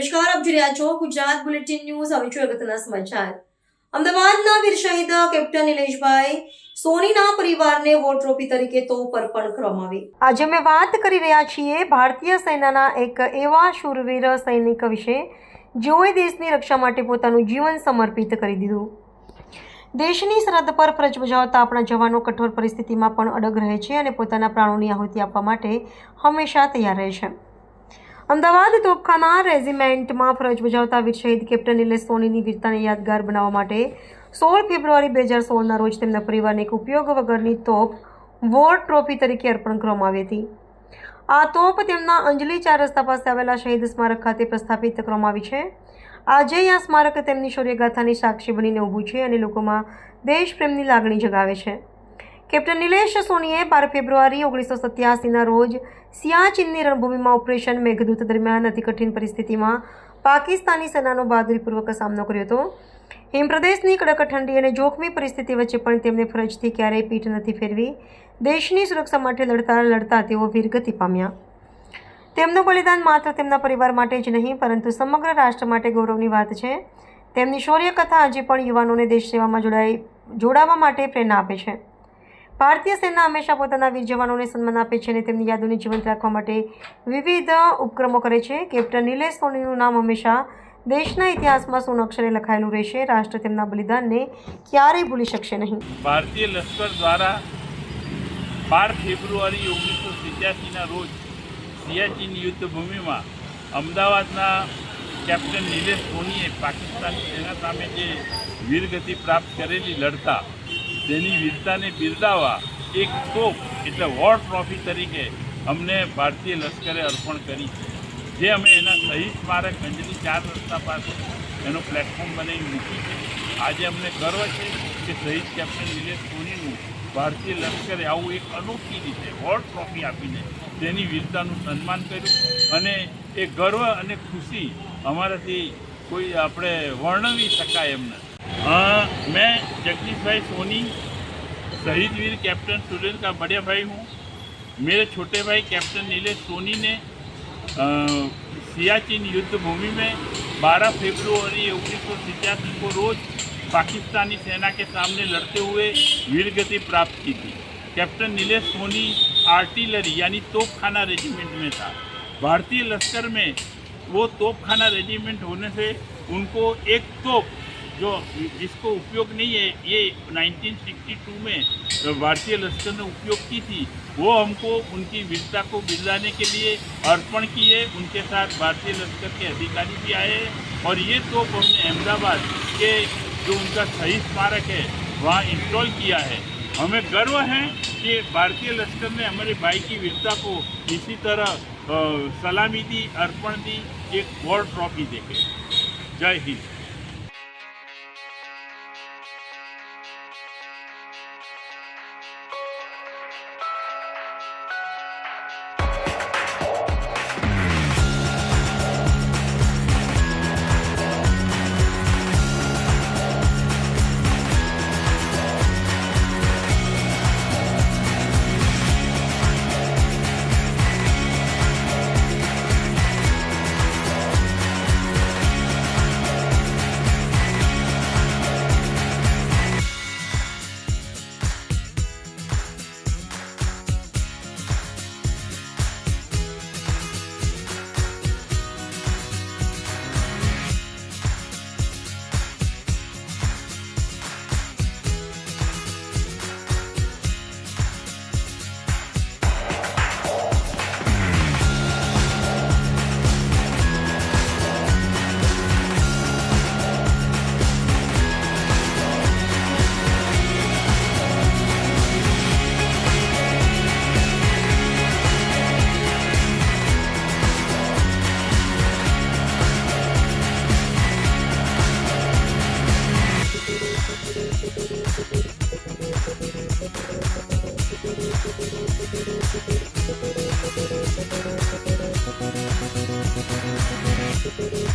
નમસ્કાર, આપ જોઈ રહ્યા છો ગુજરાત બુલેટિન ન્યૂઝ. હવે જોઈએ અગત્યના સમાચાર. અમદાવાદના વીર શહીદ કેપ્ટન નિલેશભાઈ સોનીના પરિવારને વોટ ટ્રોફી તરીકે તો અર્પણ કરવામાં આવી. આજે અમે વાત કરી રહ્યા છીએ ભારતીય સેનાના એક એવા શૂરવીર સૈનિક વિશે, જેઓએ દેશની રક્ષા માટે પોતાનું જીવન સમર્પિત કરી દીધું. દેશની સરહદ પર ફરજ બજાવતા આપણા જવાનો કઠોર પરિસ્થિતિમાં પણ અડગ રહે છે અને પોતાના પ્રાણોની આહુતિ આપવા માટે હંમેશા તૈયાર રહે છે. અમદાવાદ તોપખાના રેજિમેન્ટમાં ફરજ બજાવતા વીર શહીદ કેપ્ટન નિલેશ સોનીની વીરતાને યાદગાર બનાવવા માટે સોળ ફેબ્રુઆરી બે હજાર સોળના રોજ તેમના પરિવારને એક ઉપયોગ વગરની તોપ વોર ટ્રોફી તરીકે અર્પણ કરવામાં આવી હતી. આ તોપ તેમના અંજલિ ચાર રસ્તા પાસે આવેલા શહીદ સ્મારક ખાતે પ્રસ્થાપિત કરવામાં આવી છે. આજે આ સ્મારક તેમની શૌર્યગાથાની સાક્ષી બનીને ઊભું છે અને લોકોમાં દેશપ્રેમની લાગણી જગાવે છે. કેપ્ટન નિલેશ સોનીએ બાર ફેબ્રુઆરી ઓગણીસો સત્યાસીના રોજ સિયાચીનની રણભૂમિમાં ઓપરેશન મેઘદૂત દરમિયાન અતિ કઠિન પરિસ્થિતિમાં પાકિસ્તાની સેનાનો બહાદુરીપૂર્વક સામનો કર્યો હતો. હિમપ્રદેશની કડક ઠંડી અને જોખમી પરિસ્થિતિ વચ્ચે પણ તેમને ફરજથી ક્યારેય પીઠ નથી ફેરવી. દેશની સુરક્ષા માટે લડતા લડતા તેઓ વીરગતિ પામ્યા. તેમનું બલિદાન માત્ર તેમના પરિવાર માટે જ નહીં, પરંતુ સમગ્ર રાષ્ટ્ર માટે ગૌરવની વાત છે. તેમની શૌર્ય કથા આજે પણ યુવાનોને દેશ સેવામાં જોડાઈ જોડાવા માટે પ્રેરણા આપે છે. ભારતીય સેના હંમેશા પોતાના વીર જવાનોને સન્માન આપે છે અને તેમની યાદોને જીવંત રાખવા માટે વિવિધ ઉપક્રમો કરે છે. કેપ્ટન નિલેશ સોનીનું નામ હંમેશા દેશના ઇતિહાસમાં સોનું અક્ષરે લખાયેલું રહેશે. રાષ્ટ્ર તેમના બલિદાનને ક્યારેય ભૂલી શકશે નહીં. ભારતીય લશ્કર દ્વારા બાર ફેબ્રુઆરી ઓગણીસો સિત્યાસીના રોજ સિયાચીન યુદ્ધભૂમિમાં અમદાવાદના કેપ્ટન નિલેશ સોનીએ પાકિસ્તાની સેના સામે જે વીરગતિ પ્રાપ્ત કરેલી લડતા તેની વીરતાને બિરદાવવા એક તોપ એટલે વોર ટ્રોફી તરીકે અમને ભારતીય લશ્કરે અર્પણ કરી છે. જે અમે એના શહીદ સ્મારક અંજલિ ચાર રસ્તા પાસે એનો પ્લેટફોર્મ બનાવી મૂકી છે. આજે અમને ગર્વ છે કે શહીદ કેપ્ટન નિલેશ સોનીનું ભારતીય લશ્કરે આવું એક અનોખી રીતે વોર ટ્રોફી આપીને તેની વીરતાનું સન્માન કર્યું અને એ ગર્વ અને ખુશી અમારાથી કોઈ આપણે વર્ણવી શકાય એમ નથી. अ, मैं जगदीश भाई सोनी शहीद वीर कैप्टन सुरेंद्र का बड़े भाई हूँ। मेरे छोटे भाई कैप्टन नीलेश सोनी ने सियाचिन युद्ध भूमि में 12 फरवरी उन्नीस को रोज पाकिस्तानी सेना के सामने लड़ते हुए वीर गति प्राप्त की थी। कैप्टन नीलेश सोनी आर्टिलरी यानी तोपखाना रेजिमेंट में था। भारतीय लश्कर में वो तोपखाना रेजिमेंट होने से उनको एक तोप जो जिसको उपयोग नहीं है, ये 1962 में भारतीय लश्कर ने उपयोग की थी, वो हमको उनकी वीरता को बिरलाने के लिए अर्पण किए। उनके साथ भारतीय लश्कर के अधिकारी भी आए। और ये तो हमने अहमदाबाद के जो उनका शहीद स्मारक है, वहाँ इंस्टॉल किया है। हमें गर्व है कि भारतीय लश्कर ने हमारे भाई की वीरता को इसी तरह सलामी दी, अर्पण दी, एक वॉर ट्रॉफी देके। जय हिंद।